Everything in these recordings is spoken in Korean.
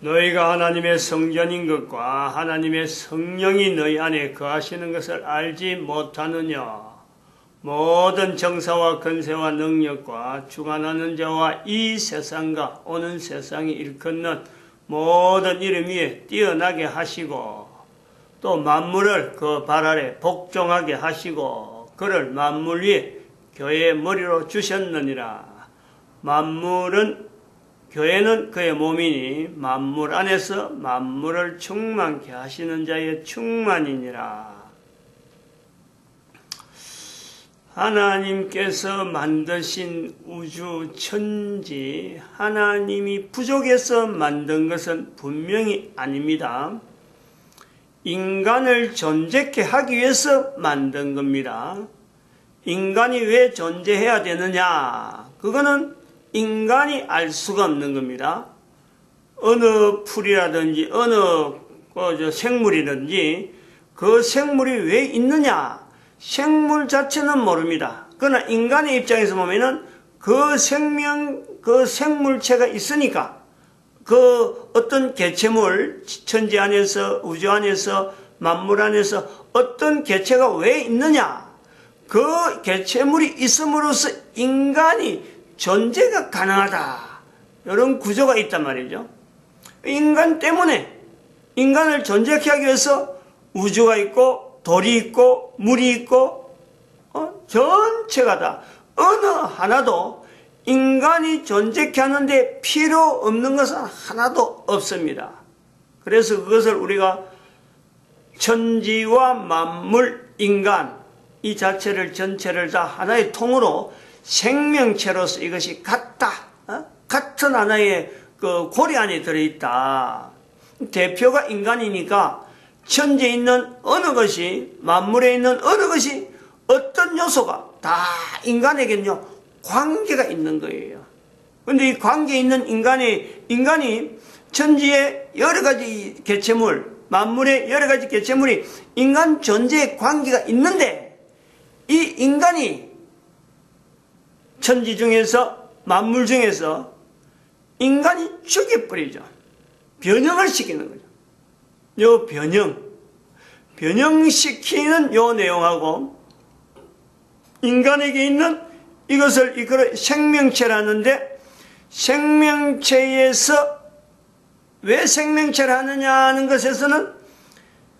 너희가 하나님의 성전인 것과 하나님의 성령이 너희 안에 거하시는 것을 알지 못하느냐? 모든 정사와 건세와 능력과 주관하는 자와 이 세상과 오는 세상이 일컫는 모든 이름 위에 뛰어나게 하시고 또 만물을 그 발 아래 복종하게 하시고 그를 만물 위에 교회의 머리로 주셨느니라. 만물은 교회는 그의 몸이니 만물 안에서 만물을 충만케 하시는 자의 충만이니라. 하나님께서 만드신 우주 천지, 하나님이 부족해서 만든 것은 분명히 아닙니다. 인간을 존재케 하기 위해서 만든 겁니다. 인간이 왜 존재해야 되느냐? 그거는 인간이 알 수가 없는 겁니다. 어느 풀이라든지 어느 그 생물이든지 그 생물이 왜 있느냐? 생물 자체는 모릅니다. 그러나 인간의 입장에서 보면은 그 생명, 그 생물체가 있으니까 그 어떤 개체물, 천지 안에서, 우주 안에서, 만물 안에서 어떤 개체가 왜 있느냐? 그 개체물이 있음으로써 인간이 존재가 가능하다. 이런 구조가 있단 말이죠. 인간 때문에 인간을 존재케 하기 위해서 우주가 있고 돌이 있고 물이 있고 어? 전체가 다 어느 하나도 인간이 존재케 하는데 필요 없는 것은 하나도 없습니다. 그래서 그것을 우리가 천지와 만물, 인간 이 자체를 전체를 다 하나의 통으로 생명체로서 이것이 같다. 어? 같은 하나의 그 고리 안에 들어있다. 대표가 인간이니까 천지에 있는 어느 것이 만물에 있는 어느 것이 어떤 요소가 다 인간에게는요 관계가 있는 거예요. 근데 이 관계에 있는 인간이 인간이 천지의 여러 가지 개체물, 만물의 여러 가지 개체물이 인간 존재에 관계가 있는데 이 인간이 천지 중에서 만물 중에서 인간이 죽여버리죠. 변형을 시키는 거죠. 요 변형, 변형시키는 요 내용하고 인간에게 있는 이것을 이끌어 생명체라는데 생명체에서 왜 생명체를 하느냐 하는 것에서는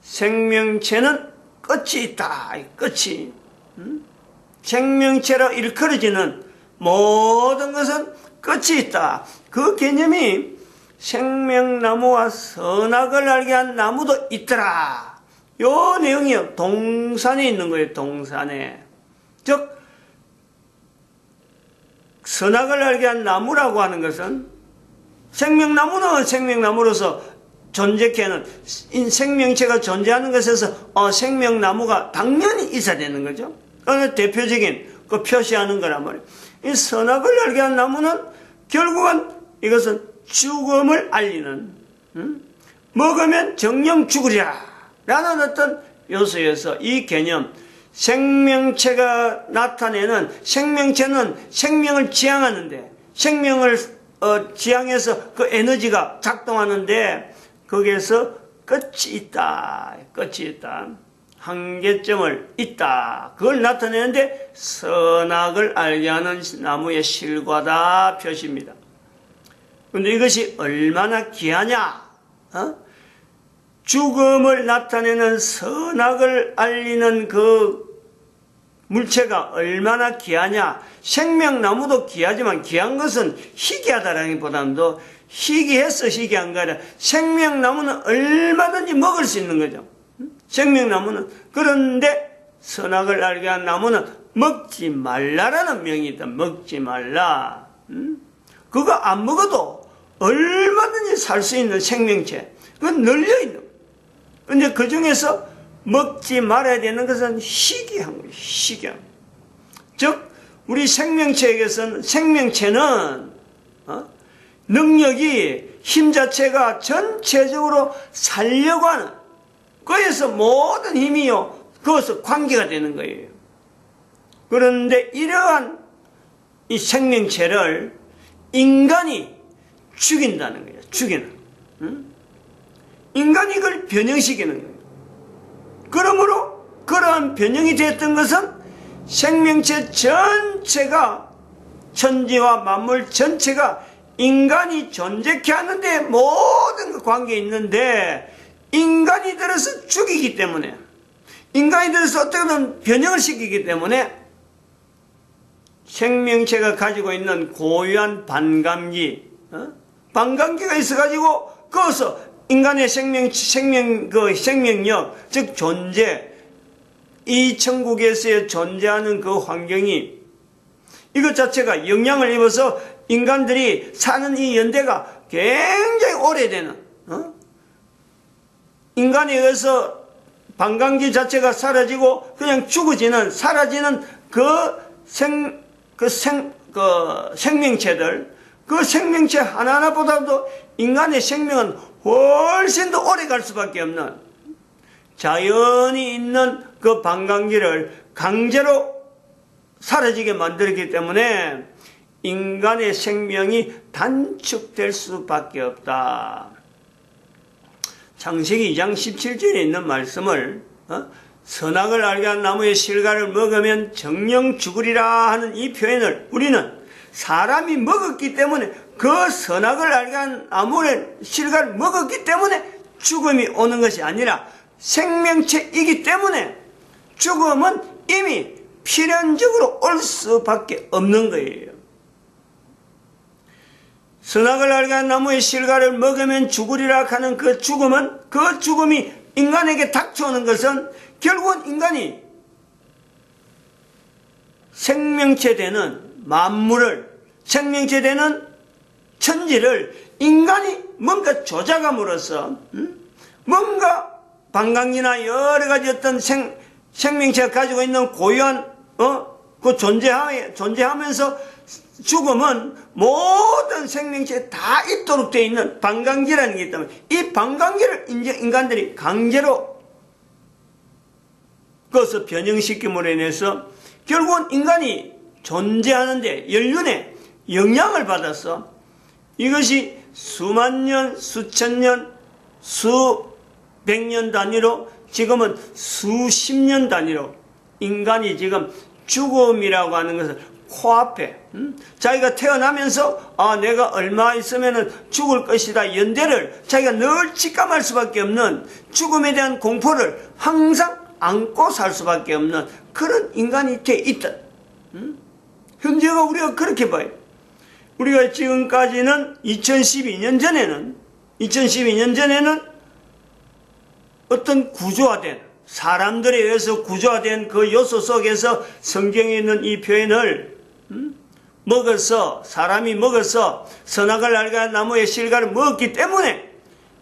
생명체는 끝이 있다. 끝이. 음? 생명체로 일컬어지는 모든 것은 끝이 있다. 그 개념이 생명나무와 선악을 알게 한 나무도 있더라. 요 내용이 동산에 있는 거예요. 동산에. 즉 선악을 알게 한 나무라고 하는 것은 생명나무는 생명나무로서 존재케 하는 생명체가 존재하는 것에서 어, 생명나무가 당연히 있어야 되는 거죠. 어느 대표적인 그 표시하는 거란 말이에요. 이 선악을 알게 한 나무는 결국은 이것은 죽음을 알리는 음? 먹으면 정령 죽으리라 라는 어떤 요소에서 이 개념 생명체가 나타내는 생명체는 생명을 지향하는데 생명을 어, 지향해서 그 에너지가 작동하는데 거기에서 끝이 있다 끝이 있다 한계점을 있다. 그걸 나타내는데 선악을 알게 하는 나무의 실과다 표시입니다. 근데 이것이 얼마나 귀하냐? 어? 죽음을 나타내는 선악을 알리는 그 물체가 얼마나 귀하냐? 생명나무도 귀하지만 귀한 것은 희귀하다라기보다도 희귀해서 희귀한 거 아니라 생명나무는 얼마든지 먹을 수 있는 거죠. 생명나무는 그런데 선악을 알게 한 나무는 먹지 말라라는 명이 있다. 먹지 말라. 음? 그거 안 먹어도 얼마든지 살 수 있는 생명체. 그건 널려 있는. 근데 그 중에서 먹지 말아야 되는 것은 희귀한 거예요. 희귀한. 즉 우리 생명체에게서는 생명체는 어? 능력이 힘 자체가 전체적으로 살려고 하는 거기서 모든 힘이요 그것서 관계가 되는 거예요. 그런데 이러한 이 생명체를 인간이 죽인다는 거예요. 죽이는. 응? 인간이 그걸 변형시키는 거예요. 그러므로 그러한 변형이 됐던 것은 생명체 전체가 천지와 만물 전체가 인간이 존재케 하는데 모든 그 관계 있는데 인간이 들어서 죽이기 때문에 인간이 들어서 어떻게든 변형을 시키기 때문에 생명체가 가지고 있는 고유한 반감기, 어? 반감기가 있어가지고 거기서 인간의 생명 생명 그 생명력 즉 존재 이 천국에서의 존재하는 그 환경이 이것 자체가 영향을 입어서 인간들이 사는 이 연대가 굉장히 오래되는 어? 인간에 의해서 반감기 자체가 사라지고 그냥 죽어지는 사라지는 그 생 그 생, 그 생명체들 그 생명체 하나하나보다도 인간의 생명은 훨씬 더 오래 갈 수밖에 없는 자연이 있는 그 반감기를 강제로 사라지게 만들었기 때문에 인간의 생명이 단축될 수밖에 없다. 창세기 2장 17절에 있는 말씀을 어? 선악을 알게 한 나무의 실과를 먹으면 정령 죽으리라 하는 이 표현을 우리는 사람이 먹었기 때문에 그 선악을 알게 한 나무의 실과를 먹었기 때문에 죽음이 오는 것이 아니라 생명체이기 때문에 죽음은 이미 필연적으로 올 수밖에 없는 거예요. 선악을 알게 한 나무의 실과를 먹으면 죽으리라 하는 그 죽음은 그 죽음이 인간에게 닥쳐오는 것은 결국은 인간이 생명체 되는 만물을 생명체 되는 천지를 인간이 뭔가 조작함으로써 음? 뭔가 방광이나 여러 가지 어떤 생, 생명체가 가지고 있는 고유한 어? 그 존재하, 존재하면서 죽음은 모든 생명체에 다 있도록 되어 있는 방광기라는 게 있다면 이 방광기를 이제 인간들이 강제로 그것을 변형시킴으로 인해서 결국은 인간이 존재하는데 연륜에 영향을 받아서 이것이 수만 년, 수천 년, 수백 년 단위로 지금은 수십 년 단위로 인간이 지금 죽음이라고 하는 것을 코앞에 음? 자기가 태어나면서 아 내가 얼마 있으면 죽을 것이다 연대를 자기가 늘 직감할 수밖에 없는 죽음에 대한 공포를 항상 안고 살 수밖에 없는 그런 인간이 돼 있다. 음? 현재가 우리가 그렇게 봐요. 우리가 지금까지는 2012년 전에는 2012년 전에는 어떤 구조화된 사람들에 의해서 구조화된 그 요소 속에서 성경에 있는 이 표현을 음? 먹어서 사람이 먹어서 선악을 알게 한 나무의 실과를 먹었기 때문에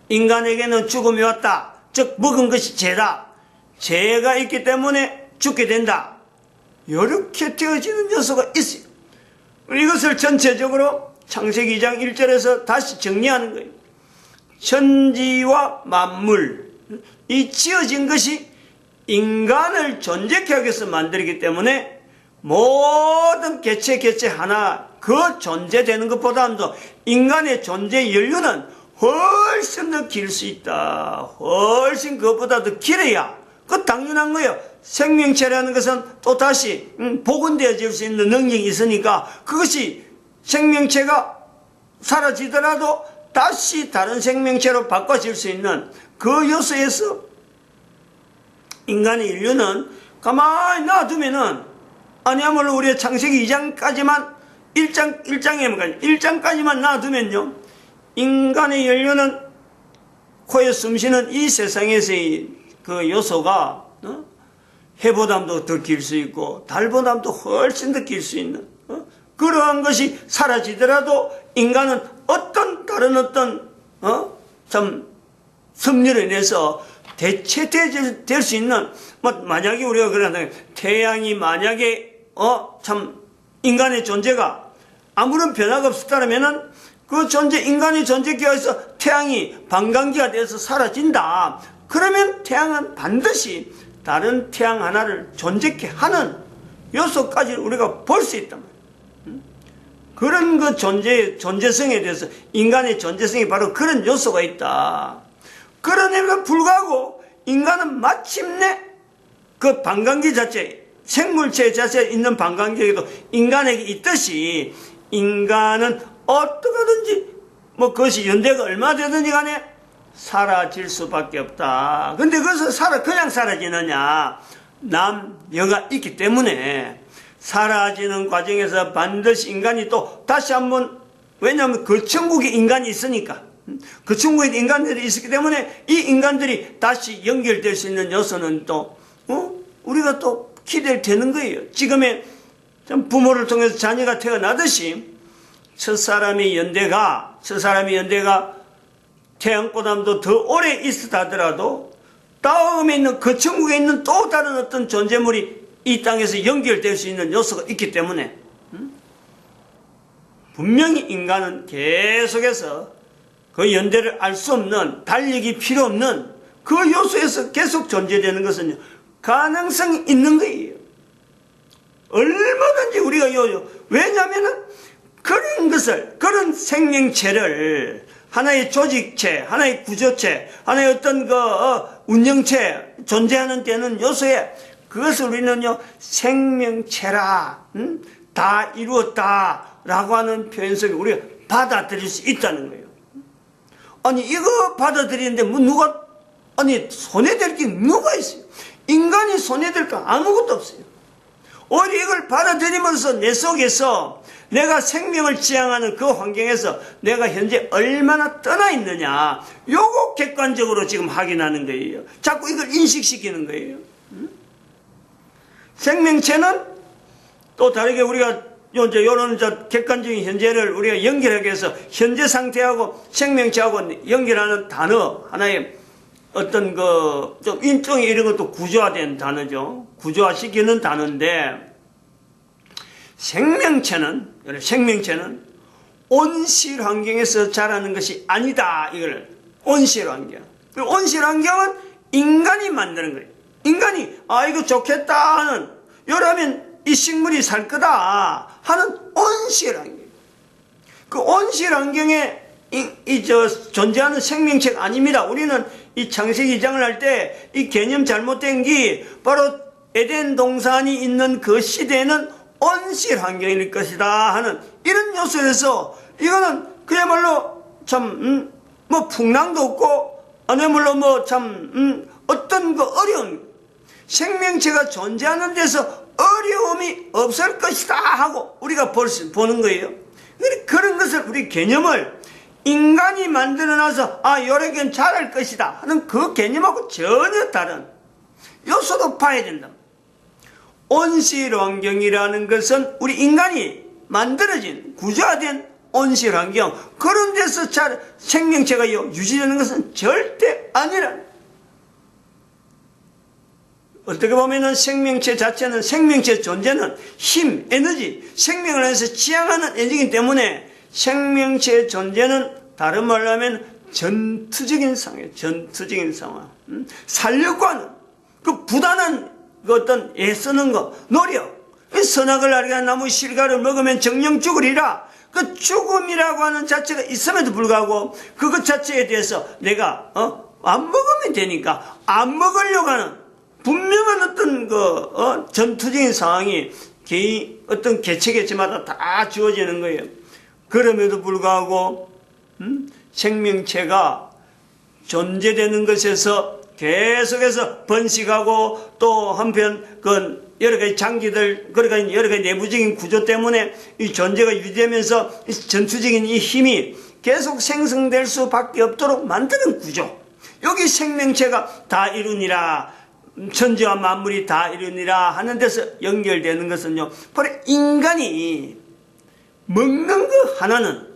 인간에게는 죽음이 왔다. 즉 먹은 것이 죄다. 죄가 있기 때문에 죽게 된다. 이렇게 되어지는 요소가 있어요. 이것을 전체적으로 창세기 2장 1절에서 다시 정리하는 거예요. 천지와 만물, 이 지어진 것이 인간을 존재케 하기 위해서 만들기 때문에 모든 개체 개체 하나 그 존재되는 것보다도 인간의 존재 연륜은 훨씬 더 길 수 있다. 훨씬 그것보다 더 길어야 그 당연한 거예요. 생명체라는 것은 또 다시 음, 복원되어질 수 있는 능력이 있으니까 그것이 생명체가 사라지더라도 다시 다른 생명체로 바꿔질 수 있는 그 요소에서 인간의 인류는 가만히 놔두면은 아니야말로 우리의 창세기 2장까지만 1장 1장에만 1장까지만 놔두면요 인간의 인류는 코에 숨쉬는 이 세상에서의 그 요소가 어? 해보담도 더 길 수 있고 달보담도 훨씬 더 길 수 있는 어? 그러한 것이 사라지더라도 인간은 어떤 다른 어떤 어? 참 섭리로 인해서 대체될 수 있는 뭐 만약에 우리가 그런다면 태양이 만약에 어 참 인간의 존재가 아무런 변화가 없었다면은 그 존재 인간의 존재 기하에서 태양이 반감기가 돼서 사라진다. 그러면 태양은 반드시 다른 태양 하나를 존재케 하는 요소까지 우리가 볼 수 있단 말이에요. 그런 그 존재, 존재성에 대해서 인간의 존재성이 바로 그런 요소가 있다. 그러니까 불구하고 인간은 마침내 그 반감기 자체, 생물체 자체에 있는 반감기에도 인간에게 있듯이 인간은 어떻게든지 뭐 그것이 연대가 얼마 되든지 간에 사라질 수밖에 없다. 근데 그것을 살아, 그냥 사라지느냐. 남, 여가 있기 때문에 사라지는 과정에서 반드시 인간이 또 다시 한번 왜냐하면 그 천국에 인간이 있으니까 그 천국에 인간들이 있었기 때문에 이 인간들이 다시 연결될 수 있는 요소는 또 어? 우리가 또 기대되는 거예요. 지금의 참 부모를 통해서 자녀가 태어나듯이 첫 사람의 연대가 첫 사람의 연대가 태양보다도 더 오래 있었다 하더라도 다음에 있는 그 천국에 있는 또 다른 어떤 존재물이 이 땅에서 연결될 수 있는 요소가 있기 때문에 음? 분명히 인간은 계속해서 그 연대를 알 수 없는 달력이 필요 없는 그 요소에서 계속 존재되는 것은 가능성이 있는 거예요. 얼마든지 우리가 요 왜냐하면은 그런 것을 그런 생명체를 하나의 조직체, 하나의 구조체, 하나의 어떤 그 어, 운영체 존재하는 데는 요소에 그것을 우리는요 생명체라 음? 다 이루었다라고 하는 표현 속에 우리가 받아들일 수 있다는 거예요. 아니 이거 받아들이는데 뭐 누가 아니 손해될 게 누가 있어요? 인간이 손해될 거 아무것도 없어요. 오히려 이걸 받아들이면서 내 속에서 내가 생명을 지향하는 그 환경에서 내가 현재 얼마나 떠나 있느냐 요거 객관적으로 지금 확인하는 거예요. 자꾸 이걸 인식시키는 거예요. 생명체는 또 다르게 우리가 이제 요런 저 객관적인 현재를 우리가 연결하기 위해서 현재 상태하고 생명체하고 연결하는 단어 하나의 어떤 그 좀 인종이 이런 것도 구조화된 단어죠. 구조화시키는 단어인데 생명체는 생명체는 온실 환경에서 자라는 것이 아니다. 이걸 온실 환경. 그 온실 환경은 인간이 만드는 거예요. 인간이 아 이거 좋겠다 하는 여러면 이 식물이 살 거다 하는 온실 환경. 그 온실 환경에 이 저 존재하는 생명체가 아닙니다. 우리는 이 창세기 2장을 할 때 이 개념 잘못된 게 바로 에덴 동산이 있는 그 시대에는 온실 환경일 것이다 하는 이런 요소에서 이거는 그야말로 참, 음, 뭐 풍랑도 없고, 아니야말로 뭐 참, 음, 어떤 그 어려운 생명체가 존재하는 데서 어려움이 없을 것이다 하고 우리가 볼 수, 보는 거예요. 그런 것을 우리 개념을 인간이 만들어 놔서 아, 요래견 잘할 것이다 하는 그 개념하고 전혀 다른 요소도 봐야 된다. 온실 환경이라는 것은 우리 인간이 만들어진 구조화된 온실 환경 그런 데서 잘 생명체가 유지되는 것은 절대 아니라 어떻게 보면은 생명체 자체는 생명체 존재는 힘, 에너지, 생명을 해서 지향하는 에너지이기 때문에 생명체 존재는 다른 말로 하면 전투적인 상황이에요. 전투적인 상황. 음? 살려고 하는 그 부단한 그 어떤 애쓰는 거, 노력. 선악을 알게 한 나무 실과를 먹으면 정령 죽으리라. 그 죽음이라고 하는 자체가 있음에도 불구하고 그것 자체에 대해서 내가 어? 안 먹으면 되니까 안 먹으려고 하는 분명한 어떤 그 어? 전투적인 상황이 개인 어떤 개체 개체마다 다 주어지는 거예요. 그럼에도 불구하고 음? 생명체가 존재되는 것에서 계속해서 번식하고 또 한편 그 여러 가지 장기들 그러니까 여러 가지 내부적인 구조 때문에 이 존재가 유지되면서 전투적인 이 힘이 계속 생성될 수밖에 없도록 만드는 구조. 여기 생명체가 다 이루니라 천지와 만물이 다 이루니라 하는 데서 연결되는 것은요. 바로 인간이 먹는 거 하나는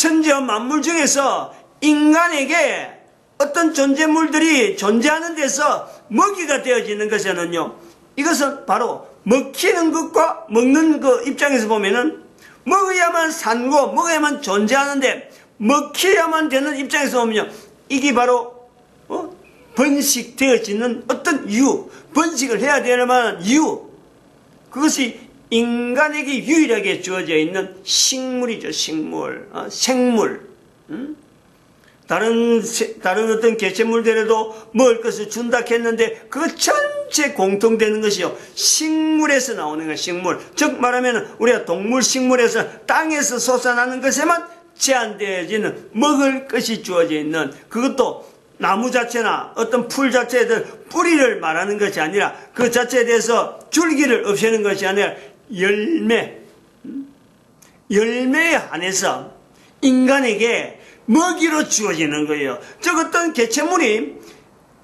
천지와 만물 중에서 인간에게 어떤 존재물들이 존재하는 데서 먹이가 되어지는 것에는요, 이것은 바로 먹히는 것과 먹는 그 입장에서 보면은 먹어야만 산고 먹어야만 존재하는데 먹혀야만 되는 입장에서 보면요, 이게 바로 어? 번식되어지는 어떤 이유, 번식을 해야 되는 만한 이유, 그것이 인간에게 유일하게 주어져 있는 식물이죠, 식물, 어? 생물. 음? 다른 세- 다른 어떤 개체물들에도 먹을 것을 준다 했는데 그 전체 공통되는 것이요 식물에서 나오는 것 식물 즉 말하면 우리가 동물 식물에서 땅에서 솟아나는 것에만 제한되어지는 먹을 것이 주어져 있는 그것도 나무 자체나 어떤 풀 자체에 대한 뿌리를 말하는 것이 아니라 그 자체에 대해서 줄기를 없애는 것이 아니라 열매 열매에 한해서 인간에게 먹이로 주어지는 거예요. 즉 어떤 개체물이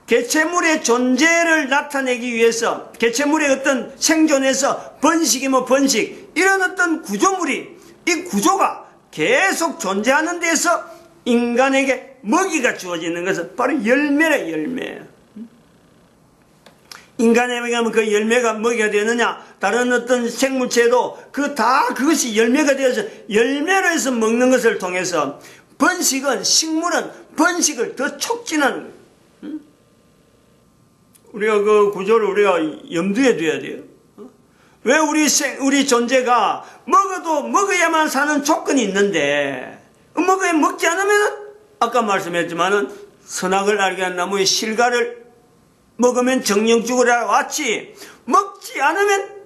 개체물의 존재를 나타내기 위해서 개체물의 어떤 생존에서 번식이면 번식 이런 어떤 구조물이 이 구조가 계속 존재하는 데서 인간에게 먹이가 주어지는 것은 바로 열매라 열매. 인간에게 하면 그 열매가 먹이가 되느냐 다른 어떤 생물체도 그 다 그것이 열매가 되어서 열매로 해서 먹는 것을 통해서 번식은 식물은 번식을 더 촉진하는? 우리가 그 구조를 우리가 염두에 둬야 돼요. 어? 왜 우리 생, 우리 존재가 먹어도 먹어야만 사는 조건이 있는데 먹어야 먹지 않으면 아까 말씀했지만은 선악을 알게 한 나무의 실과를 먹으면 정령죽을 왔지 먹지 않으면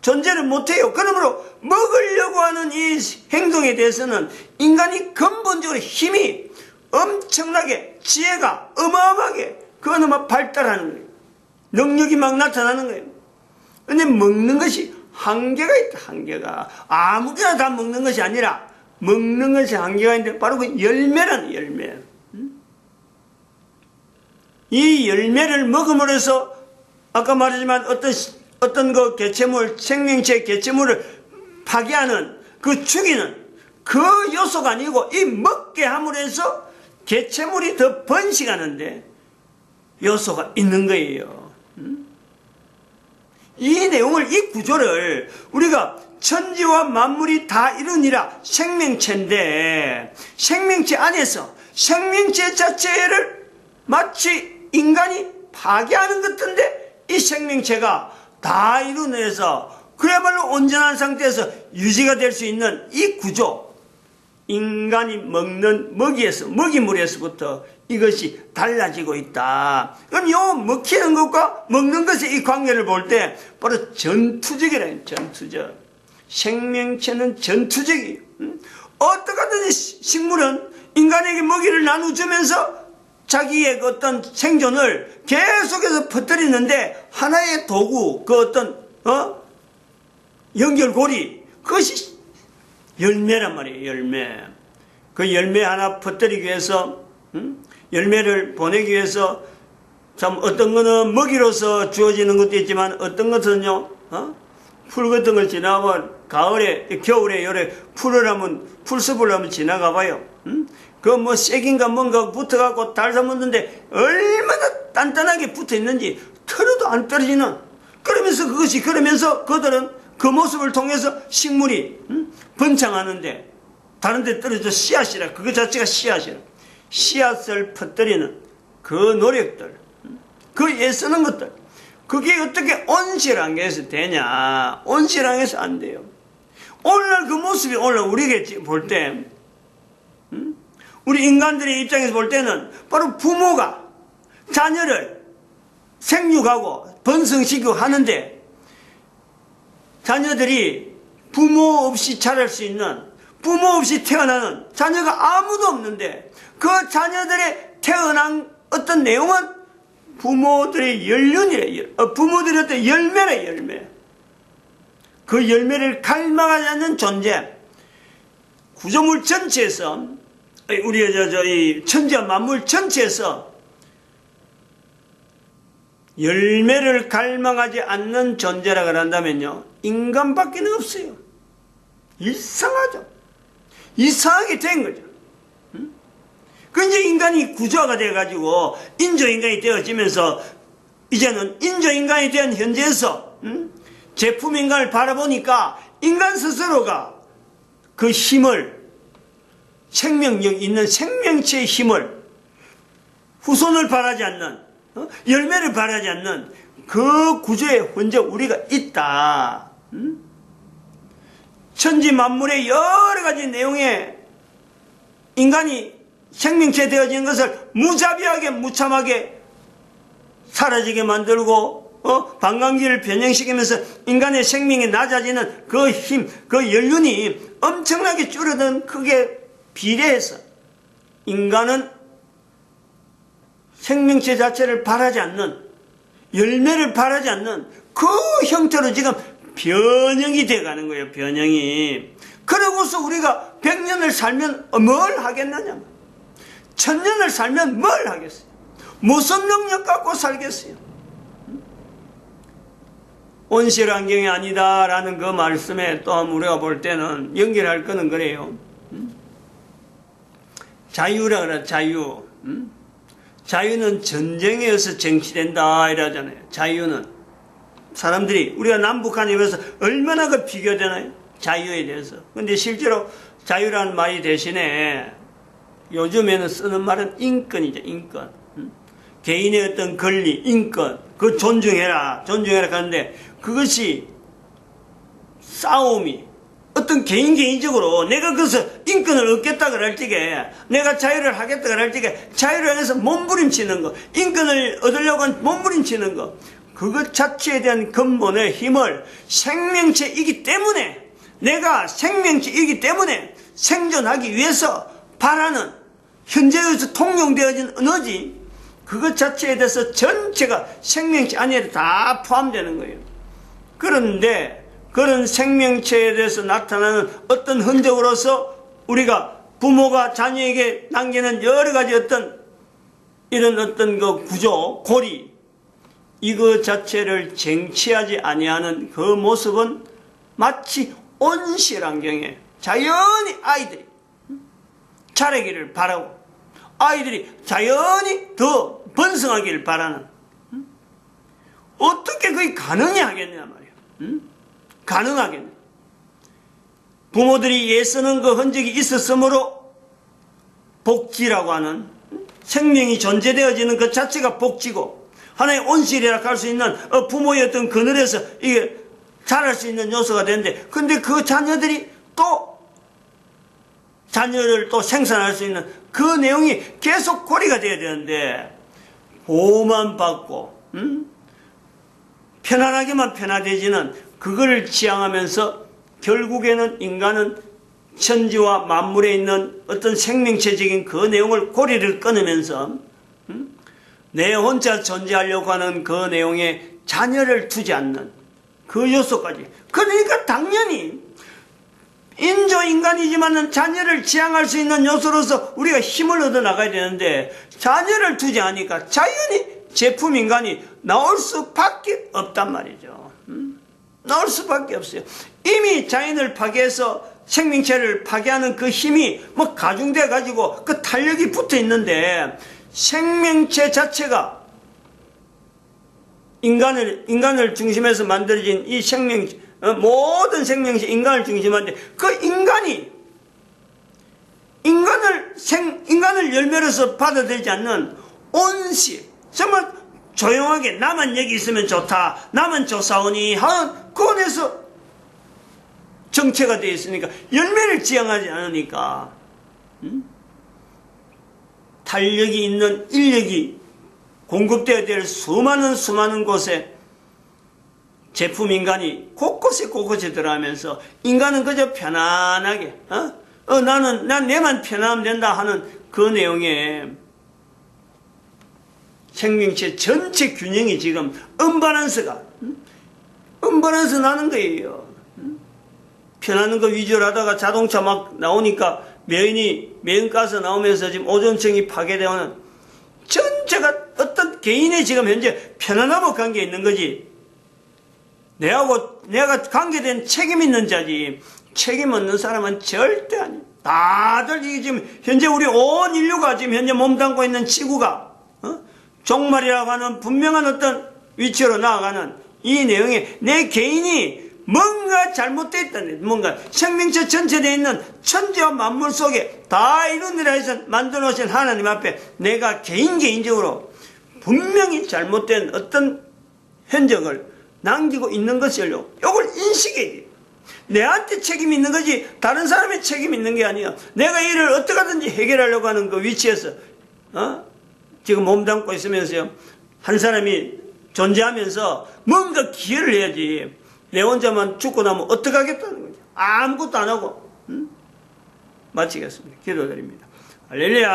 존재를 못해요. 그러므로 먹으려고 하는 이 행동에 대해서는 인간이 근본적으로 힘이 엄청나게 지혜가 어마어마하게 그거는 막 발달하는 거예요. 능력이 막 나타나는 거예요. 근데 먹는 것이 한계가 있다, 한계가. 아무거나 다 먹는 것이 아니라 먹는 것이 한계가 있는데 바로 그 열매라는 열매. 이 열매를 먹음으로 해서 아까 말했지만 어떤 어떤 그 개체물 생명체 개체물을 파괴하는 그 죽이는 그 요소가 아니고 이 먹게 함으로 해서 개체물이 더 번식하는데 요소가 있는 거예요. 음? 이 내용을 이 구조를 우리가 천지와 만물이 다 이루니라 생명체인데 생명체 안에서 생명체 자체를 마치 인간이 파괴하는 것 같은데 이 생명체가 다 이루어내서 그야말로 온전한 상태에서 유지가 될 수 있는 이 구조 인간이 먹는 먹이에서 먹이물에서부터 이것이 달라지고 있다. 그럼 요 먹히는 것과 먹는 것의 이 관계를 볼 때 바로 전투적이라는 전투적. 생명체는 전투적이에요. 음? 어떻게든 식물은 인간에게 먹이를 나눠주면서 자기의 그 어떤 생존을 계속해서 퍼뜨리는데 하나의 도구, 그 어떤 어 연결고리 그것이 열매란 말이에요. 열매. 그 열매 하나 퍼뜨리기 위해서 음? 열매를 보내기 위해서 참 어떤 거는 먹이로서 주어지는 것도 있지만 어떤 것은요 어? 풀 같은 걸 지나가 가을에 겨울에 열에 풀을 하면 풀숲을 하면 지나가 봐요. 음? 그뭐 쐐긴가 뭔가 붙어갖고 달사먹는데 얼마나 단단하게 붙어 있는지 털어도 안 떨어지는 그러면서 그것이 그러면서 그들은 그 모습을 통해서 식물이 음? 번창하는데 다른 데 떨어져 씨앗이라 그거 자체가 씨앗이라 씨앗을 퍼뜨리는 그 노력들 음? 그 애쓰는 것들 그게 어떻게 온실하게 해서 되냐 온실하게 해서 안 돼요 오늘날 그 모습이 오늘 우리에게 볼때 우리 인간들의 입장에서 볼 때는 바로 부모가 자녀를 생육하고 번성시키고 하는데 자녀들이 부모 없이 자랄 수 있는 부모 없이 태어나는 자녀가 아무도 없는데 그 자녀들의 태어난 어떤 내용은 부모들의 연륜이래. 어, 부모들의 어떤 열매래 열매. 그 열매를 갈망하지 않는 존재. 구조물 전체에서 우리 저 저희 천지와 만물 전체에서 열매를 갈망하지 않는 존재라 그런다면요 인간밖에 없어요. 이상하죠. 이상하게 된 거죠. 응? 그 이제 인간이 구조화가 돼가지고 인조인간이 되어지면서 이제는 인조인간이 된 현재에서 음? 제품인간을 바라보니까 인간 스스로가 그 힘을 생명력 있는 생명체의 힘을 후손을 바라지 않는 어? 열매를 바라지 않는 그 구조에 현재 우리가 있다. 음? 천지 만물의 여러 가지 내용에 인간이 생명체 되어진 것을 무자비하게 무참하게 사라지게 만들고 어? 방광기를 변형시키면서 인간의 생명이 낮아지는 그 힘, 그 연륜이 엄청나게 줄어든 크게 비례해서 인간은 생명체 자체를 바라지 않는 열매를 바라지 않는 그 형태로 지금 변형이 돼가는 거예요. 변형이. 그러고서 우리가 100년을 살면 뭘 하겠느냐? 천년을 살면 뭘 하겠어요? 무슨 능력 갖고 살겠어요? 온실 환경이 아니다라는 그 말씀에 또 우리가 볼 때는 연결할 거는 그래요. 자유라 그래, 자유. 자유는 전쟁에 의해서 정치된다 이러잖아요. 자유는 사람들이 우리가 남북한에 비해서 얼마나 그 비교되나요? 자유에 대해서. 근데 실제로 자유라는 말이 대신에 요즘에는 쓰는 말은 인권이죠. 인권. 개인의 어떤 권리, 인권, 그 존중해라, 존중해라 하는데 그것이 싸움이 어떤 개인 개인적으로 내가 그래서 인권을 얻겠다 그럴 적에 내가 자유를 하겠다 그럴 적에 자유를 위해서 몸부림치는 거 인권을 얻으려고 하는 몸부림치는 거 그것 자체에 대한 근본의 힘을 생명체이기 때문에 내가 생명체이기 때문에 생존하기 위해서 바라는 현재에서 통용되어진 에너지 그것 자체에 대해서 전체가 생명체 안에 다 포함되는 거예요. 그런데 그런 생명체에 대해서 나타나는 어떤 흔적으로서 우리가 부모가 자녀에게 남기는 여러 가지 어떤 이런 어떤 그 구조, 고리, 이거 자체를 쟁취하지 아니하는 그 모습은 마치 온실 환경에 자연히 아이들이 자라기를 바라고 아이들이 자연히 더 번성하기를 바라는 어떻게 그게 가능해 하겠냐 말이야. 가능하겠네. 부모들이 애쓰는 그 흔적이 있었으므로 복지라고 하는 생명이 존재되어지는 그 자체가 복지고 하나의 온실이라 할 수 있는 어, 부모의 어떤 그늘에서 이게 자랄 수 있는 요소가 되는데 근데 그 자녀들이 또 자녀를 또 생산할 수 있는 그 내용이 계속 고리가 되어야 되는데 보호만 받고 음? 편안하게만 편화되지는 그걸 지향하면서 결국에는 인간은 천지와 만물에 있는 어떤 생명체적인 그 내용을 고리를 끊으면서 음? 내 혼자 존재하려고 하는 그 내용에 자녀를 두지 않는 그 요소까지 그러니까 당연히 인조 인간이지만은 자녀를 지향할 수 있는 요소로서 우리가 힘을 얻어 나가야 되는데 자녀를 두지 않으니까 자연히 제품 인간이 나올 수밖에 없단 말이죠. 음? 나올 수밖에 없어요. 이미 자연을 파괴해서 생명체를 파괴하는 그 힘이 뭐 가중돼 가지고 그 탄력이 붙어 있는데 생명체 자체가 인간을 인간을 중심해서 만들어진 이 생명 어, 모든 생명체 인간을 중심한데 그 인간이 인간을 생 인간을 열매로서 받아들이지 않는 온실 정말 조용하게 나만 여기 있으면 좋다 나만 조사오니 하는 그 안에서 정체가 되어 있으니까 열매를 지향하지 않으니까 음? 탄력이 있는 인력이 공급되어야 될 수많은 수많은 곳에 제품 인간이 곳곳에 곳곳에 들어가면서 인간은 그저 편안하게 어? 어 나는 난 내만 편하면 된다 하는 그 내용에 생명체 전체 균형이 지금 언바란스가 언바란스 나는 거예요. 편하는 거 위주로 하다가 자동차 막 나오니까 매연이 매연가스 나오면서 지금 오존층이 파괴되는 전체가 어떤 개인의 지금 현재 편안함과 관계 있는 거지. 내하고 내가 관계된 책임 있는 자지 책임 없는 사람은 절대 아니에요. 다들 지금 현재 우리 온 인류가 지금 현재 몸담고 있는 지구가 어? 종말이라고 하는 분명한 어떤 위치로 나아가는 이 내용에 내 개인이 뭔가 잘못됐다는 뭔가 생명체 전체에 있는 천지와 만물 속에 다 이루느라 해서 만들어 놓으신 하나님 앞에 내가 개인 개인적으로 분명히 잘못된 어떤 흔적을 남기고 있는 것을요. 이걸 인식해야 돼요. 내한테 책임이 있는 거지 다른 사람의 책임이 있는 게 아니야. 내가 이를 어떻게 하든지 해결하려고 하는 그 위치에서 어? 지금 몸담고 있으면서요. 한 사람이 존재하면서 뭔가 기여를 해야지. 내 혼자만 죽고 나면 어떡하겠다는 거지. 아무것도 안 하고. 응? 마치겠습니다. 기도드립니다. 할렐루야.